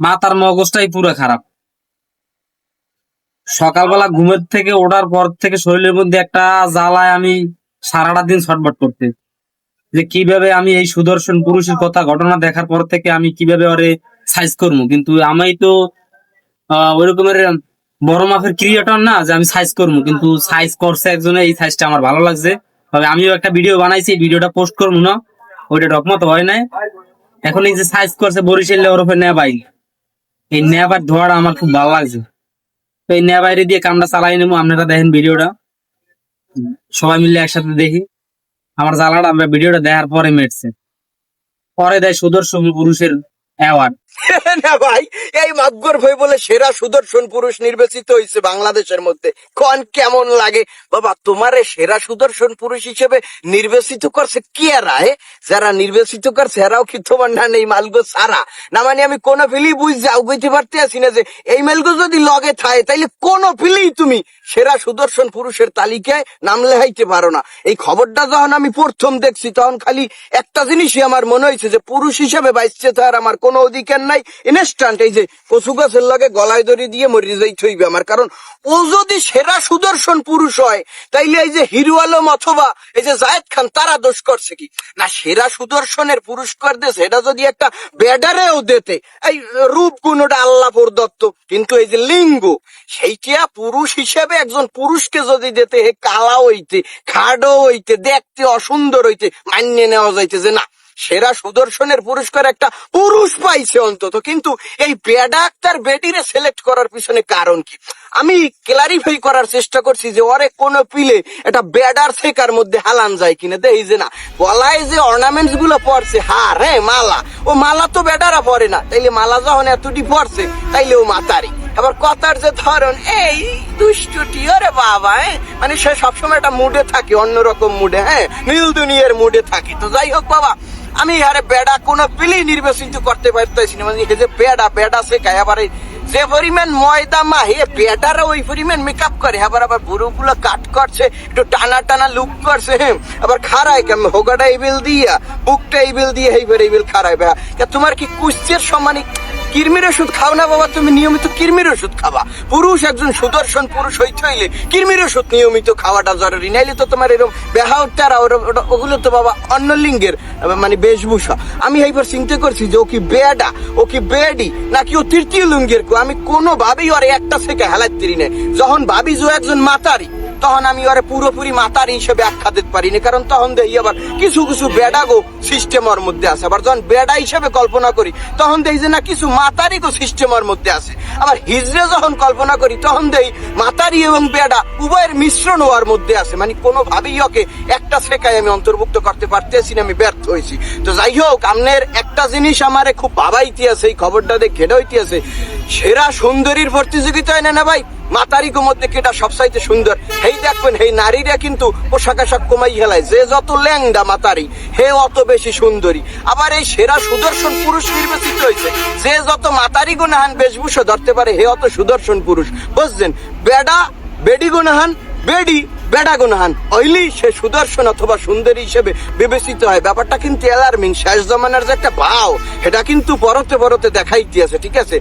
মাথার মগজটাই পুরো খারাপ। সকালবেলা ঘুমের থেকে ওঠার পর থেকে শরীরের মধ্যে একটা জ্বালায় আমি সারাটা দিন ছটবট করতে। যে কীভাবে আমি এই সুদর্শন পুরুষের কথা ঘটনা দেখার পর থেকে আমি কীভাবে ওরে সাইজ করব। কিন্তু আমি তো আহ, ওই রকমের বড় মাপের ক্রিয়েটর না যে আমি সাইজ করব। কিন্তু সাইজ করছে একজনে এই সাইজটা আমার ভালো লাগছে। তবে আমিও একটা ভিডিও বানাইছি ভিডিওটা পোস্ট করব না। ওইটা ডকমত হয় নাই। এখন এই যে সাইজ করছে বরিশাল ওরফে নেবাই এই নেবার ধোয়াটা আমার খুব ভালো লাগছে। তো এই নেবাইরে দিয়ে কামটা চালাই নেব, আপনারা দেখেন ভিডিওটা। সবাই মিলে একসাথে দেখি। আমার জ্বালাটা আমরা ভিডিওটা দেখার পরে মেটছে। পরে দেয় সুদর্শন পুরুষের অ্যাওয়ার্ড না ভাই, এই মাগ্গর ভাই বলে সেরা সুদর্শন পুরুষ নির্বাচিত হয়েছে বাংলাদেশের মধ্যে। কোন কেমন লাগে? বাবা, তোমারে সেরা সুদর্শন পুরুষ হিসেবে নির্বাচিত করছে যারা নির্বাচিত করছে কি তোমার না নেই মালগো সারা? না মানে আমি কোন ফিলি পারতে না যে এই মেলগো যদি লগে থাকে, তাইলে কোন ফিলেই তুমি সেরা সুদর্শন পুরুষের তালিকায় নাম লেহাইতে পারো না। এই খবরটা যখন আমি প্রথম দেখছি, তখন খালি একটা জিনিসই আমার মনে হয়েছে যে পুরুষ হিসেবে বাইসছে তার আমার কোনো অধিকার নাই। ইনস্ট্যান্ট এই যে কচু গাছের লগে গলায় দড়ি দিয়ে মরি যাই থইবে আমার। কারণ ও যদি সেরা সুদর্শন পুরুষ হয়, তাইলে এই যে হিরো আলম অথবা এই যে জায়েদ খান, তারা দোষ করছে কি? না, সেরা সুদর্শনের পুরস্কার দেশে এটা যদি একটা ব্যাডারেও দিতে। এই রূপ গুণটা আল্লাহ প্রদত্ত কিন্তু এই যে লিঙ্গ, সেইটা পুরুষ হিসেবে একজন পুরুষকে যদি দিতে, হে কালা হইতে খাডো হইতে, দেখতে অসুন্দর হইতে মান্য নেওয়া যাইতে যে না। সেরা সুদর্শনের পুরস্কার একটা পুরুষ পাইছে অন্তত। কিন্তু এই বেডাক তার বেটিরে সিলেক্ট করার পিছনে কারণ কি? আমি ক্লারিফাই করার চেষ্টা করছি যে ওরে কোন পিলে এটা বেডার থেকার মধ্যে হালান যায় কিনা। দেই যে না, গলায় যে অর্নামেন্টসগুলো পড়ছে হার হ্যাঁ মালা। ও মালা তো বেডারা পরে না। তাইলে মালা যখন এতটি পড়ছে তাইলে ও মাতারি। আবার কথার যে ধরন, এই দুষ্টুটি, ওরে বাবা মানে সে সবসময় একটা মুডে থাকে, অন্যরকম মুডে হ্যাঁ? নীল দুনিয়ার মুডে থাকে। তো যাই হোক বাবা আমি আরে বেডা কোনো পিলি নির্বাচিত করতে পারতেছি না মানে যে বেডা বেডা সে গায়ে আবার যে পরিমাণ ময়দা, মা, হে বেটারা ওই পরিমাণ মেকআপ করে, আবার আবার বুড়ো গুলো কাট করছে, একটু টানা টানা লুক করছে আবার খারায় কেন হোগাটা ইবেল দিয়া বুকটা ইবেল দিয়ে, এইবার ইবেল খারায় বেড়া। তোমার কি কুশ্চের সমানিক কিরমির ওষুধ খাও না বাবা, তুমি নিয়মিত কিরমির ওষুধ খাবা। পুরুষ একজন সুদর্শন পুরুষ হইতে হইলে কিরমির ওষুধ নিয়মিত খাওয়াটা জরুরি। নাইলে তো তোমার এরকম বেহা তারা ওগুলো তো বাবা অন্য লিঙ্গের মানে বেশভূষা। আমি এইবার চিন্তা করছি যে ও কি বেডা, ও কি বেডি, নাকি ও তৃতীয় লিঙ্গের আমি কোনো ভাবেই ওর একটা থেকে হেলাইতেরি না যখন ভাবি যে একজন মাতারি তখন আমি ওরে পুরোপুরি মাতার হিসেবে আখ্যা দিতে পারি না কারণ তখন দেখি আবার কিছু কিছু বেডাগো সিস্টেম ওর মধ্যে আছে। আবার যখন বেডা হিসেবে কল্পনা করি, তখন দেখি যে না, কিছু মাতারি গো সিস্টেম ওর মধ্যে আছে। আবার হিজড়ে যখন কল্পনা করি, তখন দেখি মাতারি এবং বেডা উভয়ের মিশ্রণ ওর মধ্যে আছে। মানে কোনোভাবেই ওকে একটা শেখায় আমি অন্তর্ভুক্ত করতে পারতেছি না, আমি ব্যর্থ হয়েছি। তো যাই হোক আপনার একটা জিনিস আমারে খুব ভাবাইতে আছে, এই খবরটা দেখে ঘেটে হইতে আছে। সেরা সুন্দরীর প্রতিযোগিতা এনে না ভাই? মাতারিগো মধ্যে কেটা সবসাইতে সুন্দর। হেই দেখবেন, হেই নারীরা কিন্তু পোশাক আশাক কমাই হেলায়। যে যত ল্যাংডা মাতারি, হে অত বেশি সুন্দরী। আবার এই সেরা সুদর্শন পুরুষ নির্বাচিত হয়েছে যে যত মাতারি গুণাহান বেশভূষা ধরতে পারে, হে অত সুদর্শন পুরুষ। বুঝছেন? বেডা বেডি গুণাহান বেডি বেডা গুণাহান অইলি সে সুদর্শন অথবা সুন্দরী হিসেবে বিবেচিত হয়। ব্যাপারটা কিন্তু অ্যালার্মিং শেষ জমানার যে একটা ভাও এটা কিন্তু পরতে পরতে দেখাইতে আছে, ঠিক আছে?